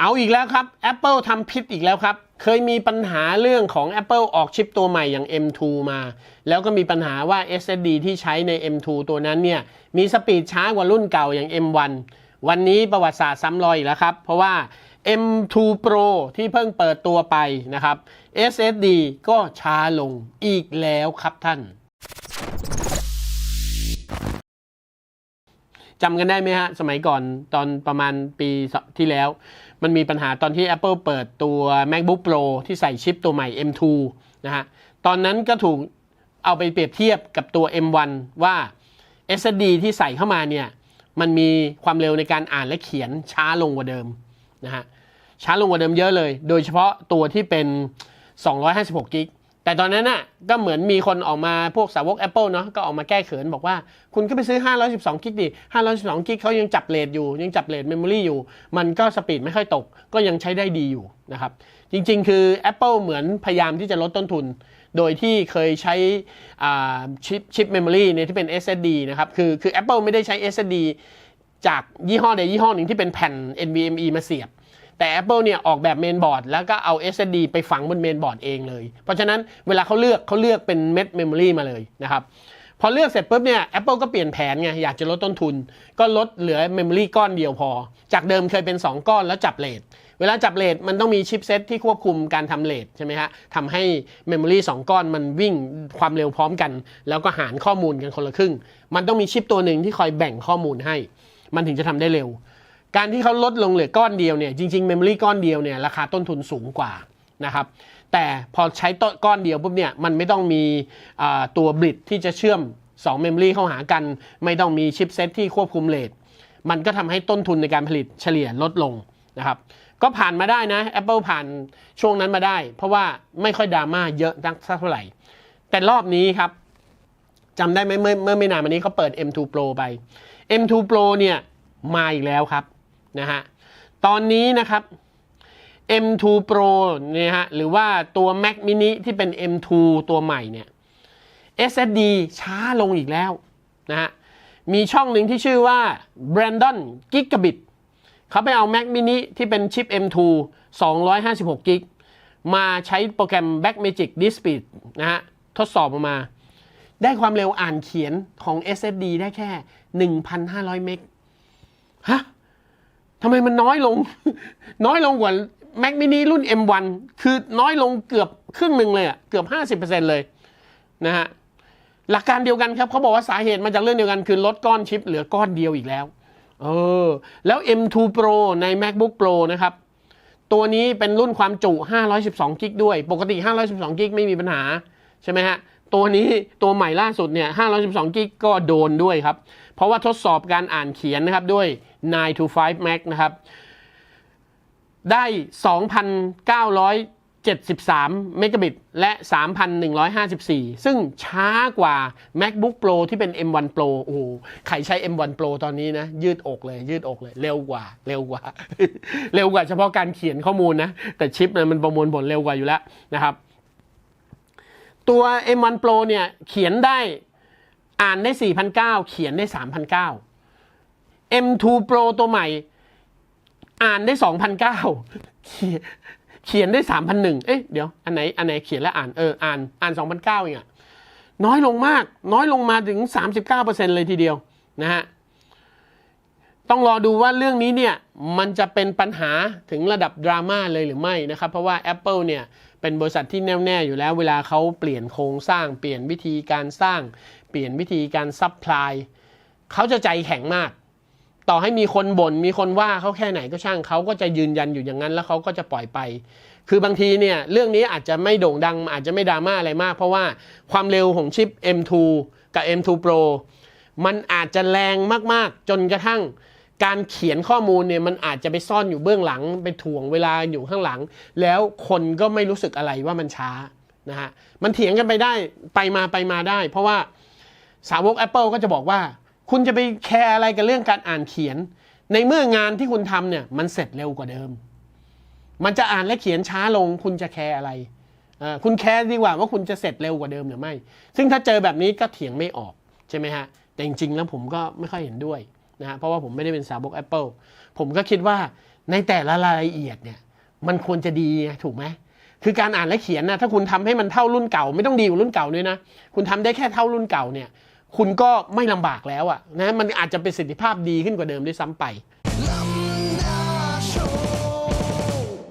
เอาอีกแล้วครับ Apple ทำผิดอีกแล้วครับ เคยมีปัญหาเรื่องของ Apple ออกชิปตัวใหม่อย่าง M2 มา แล้วก็มีปัญหาว่า SSD ที่ใช้ใน M2 ตัวนั้นเนี่ย มีสปีดช้ากว่ารุ่นเก่าอย่าง M1 วันนี้ประวัติศาสตร์ซ้ำรอยอีกแล้วครับ เพราะว่า M2 Pro ที่เพิ่งเปิดตัวไปนะครับ SSD ก็ช้าลงอีกแล้วครับท่านจำกันได้ไหมฮะ สมัยก่อนตอนประมาณปีที่แล้ว มันมีปัญหาตอนที่ Apple เปิดตัว MacBook Pro ที่ใส่ชิปตัวใหม่ M2 นะฮะ ตอนนั้นก็ถูกเอาไปเปรียบเทียบกับตัว M1 ว่า SSD ที่ใส่เข้ามาเนี่ย มันมีความเร็วในการอ่านและเขียนช้าลงกว่าเดิมนะฮะ ช้าลงกว่าเดิมเยอะเลย โดยเฉพาะตัวที่เป็น 256กิก แต่ตอนนั้นน่ะก็เหมือนมีคนออกมาพวกสาวก Apple เนาะก็ออกมาแก้เขินบอกว่าคุณก็ไปซื้อ 512 กิกดิ 512 กิกเขายังจับเลทอยู่ ยังจับเลทเมมโมรี่อยู่ มันก็สปีดไม่ค่อยตก ก็ยังใช้ได้ดีอยู่นะครับ จริงๆ คือ Apple เหมือนพยายามที่จะลดต้นทุน โดยที่เคยใช้อ่าชิปชิปเมมโมรี่เนี่ยที่เป็น SSD นะครับ คือคือ Apple ไม่ได้ใช้ SSD จากยี่ห้อใดยี่ห้อหนึ่งที่เป็นแผ่น NVMe มาเสียบ แต่ Apple เนี่ยออกแบบเมนบอร์ดแล้วก็เอา SSD ไปฝังบนเมนบอร์ดเองเลย เพราะฉะนั้นเวลาเขาเลือกเขาเลือกเป็นเม็ดเมมโมรีมาเลยนะครับพอเลือกเสร็จปุ๊บเนี่ย Apple ก็เปลี่ยนแผนไง อยากจะลดต้นทุน ก็ลดเหลือเมมโมรีก้อนเดียวพอ จากเดิมเคยเป็น 2 ก้อนแล้วจับเลทเวลาจับเลทมันต้องมีชิปเซตที่ควบคุมการทำเลทใช่ไหมฮะทำให้เมมโมรี2ก้อนมันวิ่งความเร็วพร้อมกัน แล้วก็หารข้อมูลกันคนละครึ่ง มันต้องมีชิปตัวหนึ่งที่คอยแบ่งข้อมูลให้ มันถึงจะทำได้เร็ว การที่เขาลดลงเหลือก้อนเดียวเนี่ยจริงๆ Memory ก้อนเดียวเนี่ยราคาต้นทุนสูงกว่านะครับแต่พอใช้ต้นก้อนเดียวปุ๊บเนี่ยมันไม่ต้องมีตัวบริดที่จะเชื่อม2 Memory เข้าหากัน ไม่ต้องมีชิปเซตที่ควบคุมเลทมันก็ทำให้ต้นทุนในการผลิตเฉลี่ยลดลงนะครับก็ผ่านมาได้นะ Apple ผ่านช่วงนั้นมาได้ เพราะว่าไม่ค่อยดราม่าเยอะสักเท่าไหร่ แต่รอบนี้ครับจำได้ไหมเมื่อเมื่อไม่นานมานี้เขาเปิด M2 Pro ไป M2 Pro เนี่ยมาอีกแล้วครับ นะฮะ ตอนนี้นะครับ M2 Pro เนี่ยฮะ หรือว่าตัว Mac mini ที่เป็น M2 ตัวใหม่เนี่ย SSD ช้าลงอีกแล้วนะฮะ มีช่องหนึ่งที่ชื่อว่า Brandon Gigabit เขาไปเอา Mac mini ที่เป็นชิป M2 256กิกมาใช้โปรแกรม Backmagic Disk Speed นะฮะ ทดสอบออกมา ได้ความเร็วอ่านเขียนของ SSD ได้แค่ 1,500 เมก ฮะ ทำไมมันน้อยลง น้อยลงกว่า Mac mini รุ่น M1 คือน้อยลงเกือบครึ่งหนึ่งเลยอะเกือบ 50%เลยนะฮะหลักการเดียวกันครับเขาบอกว่าสาเหตุมาจากเรื่องเดียวกันคือลดก้อนชิปเหลือก้อนเดียวอีกแล้วเออแล้ว M2 Pro ใน MacBook Pro นะครับ ตัวนี้เป็นรุ่นความจุ 512กิกด้วย ปกติ 512กิกไม่มีปัญหา ใช่ไหมฮะ ตัวนี้ตัวใหม่ล่าสุดเนี่ย512 กิกก็โดนด้วยครับ เพราะว่าทดสอบการอ่านเขียนนะครับด้วย 9 to 5 Mac นะครับ ได้ 2,973 เมกะบิต และ 3,154 ซึ่งช้ากว่า MacBook Pro ที่เป็น M1 Pro โอ้โหใครใช้ M1 Pro ตอนนี้นะ ยืดอกเลย ยืดอกเลย เร็วกว่า เร็วกว่า เร็วกว่าเฉพาะการเขียนข้อมูลนะ แต่ชิปนี่ยมันประมวลผลเร็วกว่าอยู่แล้วนะครับ ตัว M1 Pro เนี่ยเขียนได้อ่านได้ 4,900 เขียนได้ 3,900 M2 Pro ตัวใหม่ อ่านได้ 2,900 เขียนเขียนได้3,100เอ๊ะเดี๋ยว อันไหนอันไหนเขียนและอ่านเอออ่านอ่าน 2,900เองอะน้อยลงมาก น้อยลงมาถึง 39%เลยทีเดียวนะฮะต้องรอดูว่าเรื่องนี้เนี่ยมันจะเป็นปัญหาถึงระดับดราม่าเลยหรือไม่นะครับ เพราะว่า Apple เนี่ย เป็นบริษัทที่แน่วแน่อยู่แล้ว เวลาเขาเปลี่ยนโครงสร้าง เปลี่ยนวิธีการสร้าง เปลี่ยนวิธีการซัพพลายเขาจะใจแข็งมาก ต่อให้มีคนบน่นมีคนว่าเขาแค่ไหนก็ช่างเขาก็จะยืนยันอยู่อย่างนั้น แล้วเขาก็จะปล่อยไป คือบางทีเนี่ยเรื่องนี้อาจจะไม่โด่งดัง อาจจะไม่ดราม่าอะไรมาก เพราะว่าความเร็วของชิป M2 กับ M2 Pro มันอาจจะแรงมากๆ จนกระทั่ง การเขียนข้อมูลเนี่ยมันอาจจะไปซ่อนอยู่เบื้องหลังไปถ่วงเวลาอยู่ข้างหลัง แล้วคนก็ไม่รู้สึกอะไรว่ามันช้านะฮะมันเถียงกันไปได้ไปมาไปมาได้ เพราะว่าสาวก Apple ก็จะบอกว่า คุณจะไปแคร์อะไรกับเรื่องการอ่านเขียน ในเมื่องานที่คุณทำเนี่ยมันเสร็จเร็วกว่าเดิม มันจะอ่านและเขียนช้าลง คุณจะแคร์อะไรคุณแคร์ดีกว่าว่าคุณจะเสร็จเร็วกว่าเดิมหรือไม่ ซึ่งถ้าเจอแบบนี้ก็เถียงไม่ออกใช่ไหมฮะแต่จริงๆแล้วผมก็ไม่ค่อยเห็นด้วย นะฮะเพราะว่าผมไม่ได้เป็นสาวก Apple ผมก็คิดว่าในแต่ละรายละเอียดเนี่ย มันควรจะดีไงถูกไหมคือการอ่านและเขียนนะถ้าคุณทำให้มันเท่ารุ่นเก่า ไม่ต้องดีกว่ารุ่นเก่าด้วยนะ คุณทำได้แค่เท่ารุ่นเก่าเนี่ย คุณก็ไม่ลำบากแล้วอะนะมันอาจจะเป็นสิทธิภาพดีขึ้นกว่าเดิมด้วยซ้ำไป